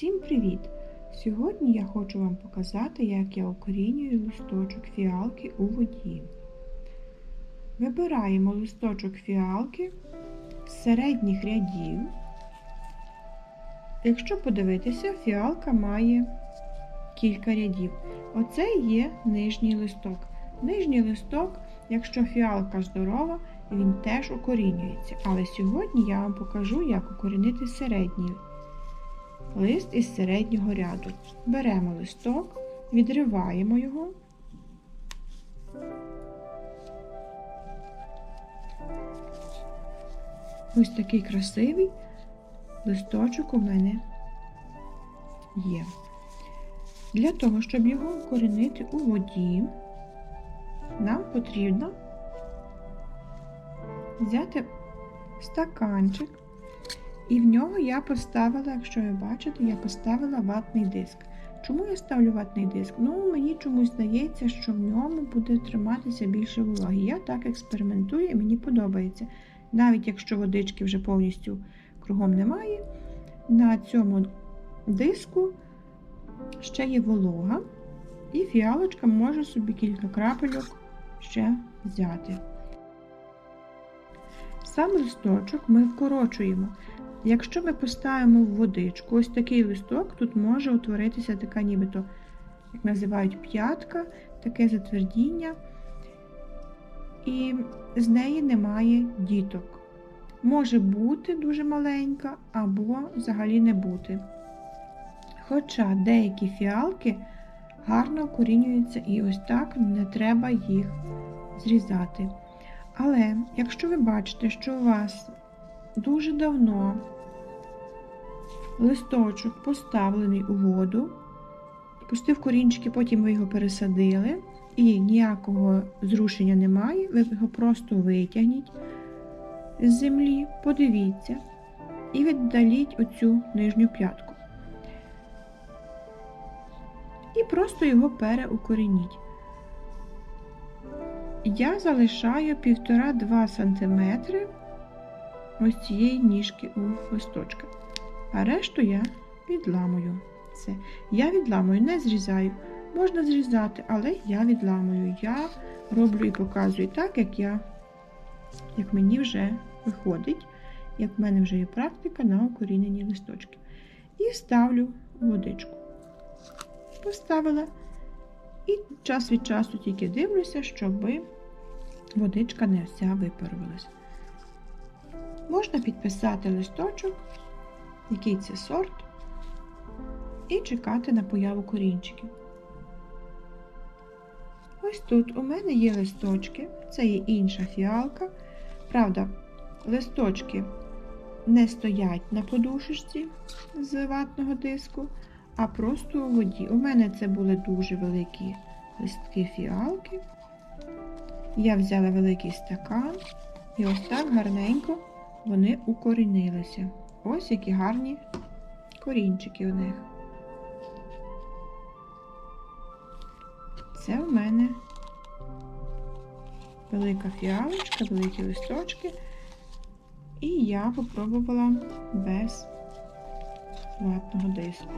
Всім привіт! Сьогодні я хочу вам показати, як я укорінюю листочок фіалки у воді. Вибираємо листочок фіалки з середніх рядів. Якщо подивитися, фіалка має кілька рядів. Оце є нижній листок. Нижній листок, якщо фіалка здорова, він теж укорінюється. Але сьогодні я вам покажу, як укорінити середній лист із середнього ряду. Беремо листок, відриваємо його. Ось такий красивий листочок у мене є. Для того, щоб його укорінити у воді, нам потрібно взяти стаканчик, і в нього я поставила, якщо ви бачите, я поставила ватний диск. Чому я ставлю ватний диск? Ну, мені чомусь здається, що в ньому буде триматися більше вологи. Я так експериментую і мені подобається. Навіть якщо водички вже повністю кругом немає, на цьому диску ще є волога, і фіалочка може собі кілька крапельок ще взяти. Сам листочок ми вкорочуємо. Якщо ми поставимо в водичку ось такий листок, тут може утворитися така нібито, як називають п'ятка, таке затвердіння, і з неї немає діток. Може бути дуже маленька, або взагалі не бути. Хоча деякі фіалки гарно корінюються і ось так не треба їх зрізати. Але якщо ви бачите, що у вас дуже давно листочок поставлений у воду, пустив корінчики, потім ви його пересадили, і ніякого зрушення немає, ви його просто витягніть з землі, подивіться і віддаліть оцю нижню п'ятку. І просто його переукорініть. Я залишаю 1,5-2 см ось цієї ніжки у листочка. А решту я відламую. Все. Я відламую, не зрізаю. Можна зрізати, але я відламую. Я роблю і показую так, як я, як мені вже виходить, як в мене вже є практика на укорінені листочки. І ставлю водичку. Поставила. І час від часу тільки дивлюся, щоб водичка не вся випарувалась. Можна підписати листочок, який це сорт, і чекати на появу корінчиків. Ось тут у мене є листочки, це є інша фіалка. Правда, листочки не стоять на подушечці з ватного диску, а просто у воді. У мене це були дуже великі листки фіалки. Я взяла великий стакан і ось так гарненько вони укорінилися. Ось які гарні корінчики у них. Це в мене велика фіалочка, великі листочки. І я попробувала без ватного диску.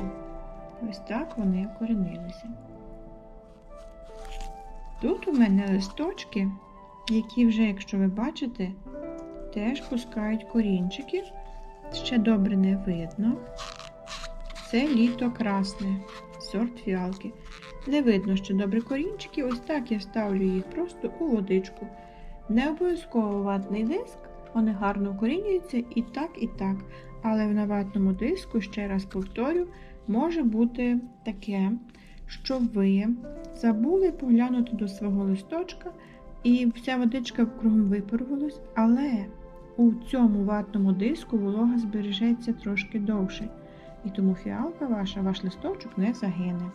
Ось так вони укорінилися. Тут у мене листочки, які вже, якщо ви бачите, теж пускають корінчики. Ще добре не видно. Це літо красне, сорт фіалки. Не видно, що добре корінчики. Ось так я ставлю їх просто у водичку. Не обов'язково ватний диск, вони гарно укорінюються і так, і так. Але на ватному диску, ще раз повторю, може бути таке, що ви забули поглянути до свого листочка, і вся водичка кругом випарувалась, але у цьому ватному диску волога збережеться трошки довше. І тому фіалка ваша, ваш листочок не загине.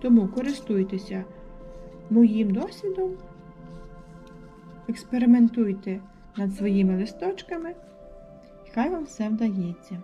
Тому користуйтеся моїм досвідом, експериментуйте над своїми листочками, і хай вам все вдається.